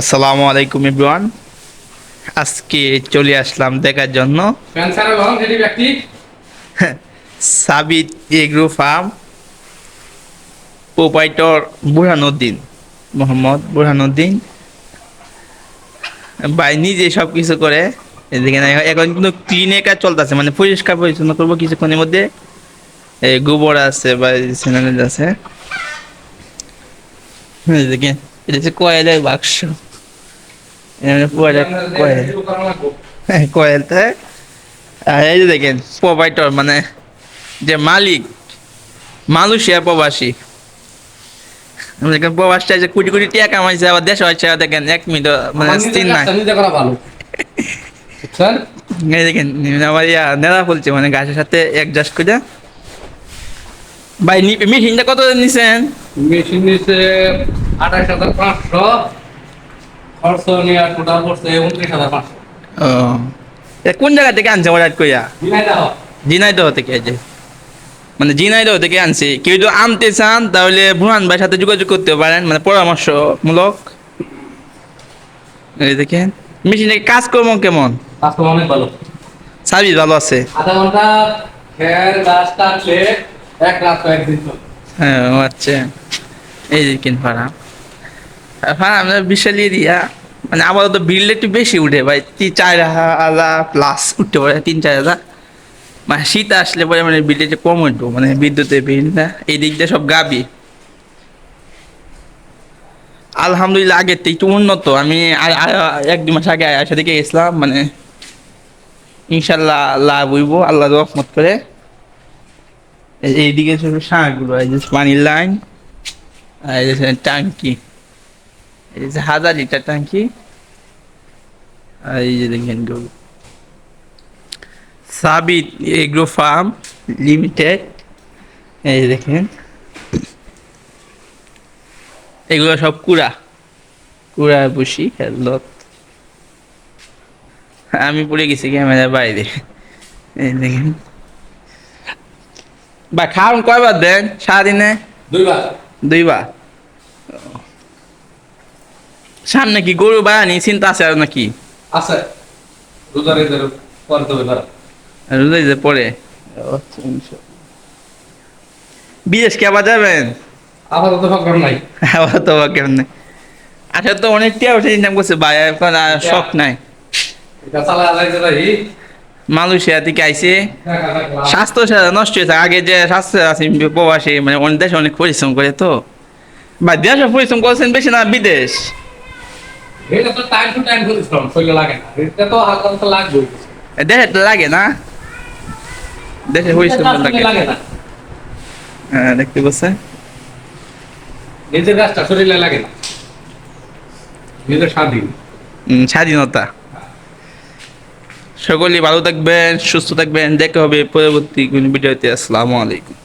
আসসালামু আলাইকুম ইব্রান আজকে চলে আসলাম দেখার জন্য। Sabit agro farm proprietor Burhanuddin Mohammad Burhanuddin. ভাই নিজে সব কিছু করে এদিকে এখন কিন্তু ক্লিনে কাজ চলতেছে মানে পরিষ্কার পরিচ্ছন্ন করব কিছুক্ষণের মধ্যে। এই গোবর আছে বা সিনারেজ আছে। এদিকে এটা হচ্ছে কয়েলের বাক্স। কয়েল। হ্যাঁ, আর এই যে দেখেন প্রোভাইডর মানে যে মালিক মালয়েশিয়া প্রবাসী। দেখেন প্রবাসটা যে কোটি কোটি টাকা কামাইছে আবার দেশ হয়েছে দেখেন এক মিনিট মানে স্থির নাই। নিজে করা ভালো। বুঝছেন? এই দেখেন আমার ইয়া নেড়া ফুলছে মানে গাছের সাথে অ্যাডজাস্ট করে। ভাই মেশিনটা কত নিছেন? মেশিন নিচে আঠাশ হাজার পাঁচশো খরচ নিয়ে টোটাল করছে উনত্রিশ হাজার পাঁচশো। ও। কোন জায়গা থেকে আনছে অর্ডার কইয়া? ঝিনাইদহ। থেকে যে। মানে ঝিনাইদহ থেকে আনছি। কেউ যদি আনতে চান তাহলে ভুয়ান ভাইয়ের সাথে যোগাযোগ করতে পারেন মানে পরামর্শমূলক। এই দেখেন মেশিনে কাজকর্ম কেমন? কাস্টমার অনেক ভালো। সার্ভিস ভালো আছে? আধা ঘণ্টা খের গাছ কাটলে এক রাত হ্যাঁ আচ্ছা। এই দেখেন ফার্ম ফার্ম আমরা বিশাল এরিয়া। মানে আপাতত বিল একটু বেশি উঠে, ভাই, তিন চার হাজার প্লাস উঠতে পারে, তিন চার হাজার। মানে শীত আসলে পরে মানে বিলটা একটু কম উঠবো মানে বিদ্যুতের বিলটা এই দিক দিয়ে সব গাবি। আলহামদুলিল্লাহ, আগের থেকে একটু উন্নত। আমি এক দু মাস আগে আসা থেকে গেছিলাম মানে ইনশাল্লাহ লাভ হইব, আল্লাহ রহমত করে। এই- এইদিকে সব শাঁখগুলো পানির লাইন আর টাঙ্কি এই যে হাজার লিটার আর এই যে দেখেন গরু সাবিত এগ্রো ফার্ম লিমিটেড। এই যে দেখেন। এগুলো সব কুড়া। কুড়া বসি হেলত আমি পড়ে গেছি ক্যামেরার বাইরে। এই দেখেন। বা খাওয়ান কয়বার দেন? সারাদিনে? দুইবার। দুইবার। সামনে কি গরু বায়ানি চিন্তা আছে আর নাকি? আছে। রোজার ঈদের পরে বিদেশ কে আবার যাবেন? আপাতত প্রোগ্রাম নাই। আচ্ছা তো অনেক টিয়া উঠে ইনকাম করছে ভাই এখন আর শখ নাই। মালয়েশিয়া থেকে আইসে স্বাস্থ্য সেবা নষ্ট হয়েছে। আগে যে স্বাস্থ্য আছে প্রবাসী মানে অনেক দেশে অনেক পরিশ্রম করে তো। বা দেশে পরিশ্রম করছেন বেশি না বিদেশ? এটা তো টাইম টু টাইম পরিশ্রম শরীরে লাগে না। এটা তো হালকা হালকা লাগবেই। দেশে তো লাগে না। দেশে পরিশ্রম লাগে লাগে না। হ্যাঁ দেখতে পাচ্ছেন? নিজের কাজটা শরীরে লাগে না। নিজের স্বাধীন। উম, স্বাধীনতা। সকলেই ভালো থাকবেন সুস্থ থাকবেন। দেখা হবে পরবর্তী কোনো ভিডিওতে। আসসালামু আলাইকুম।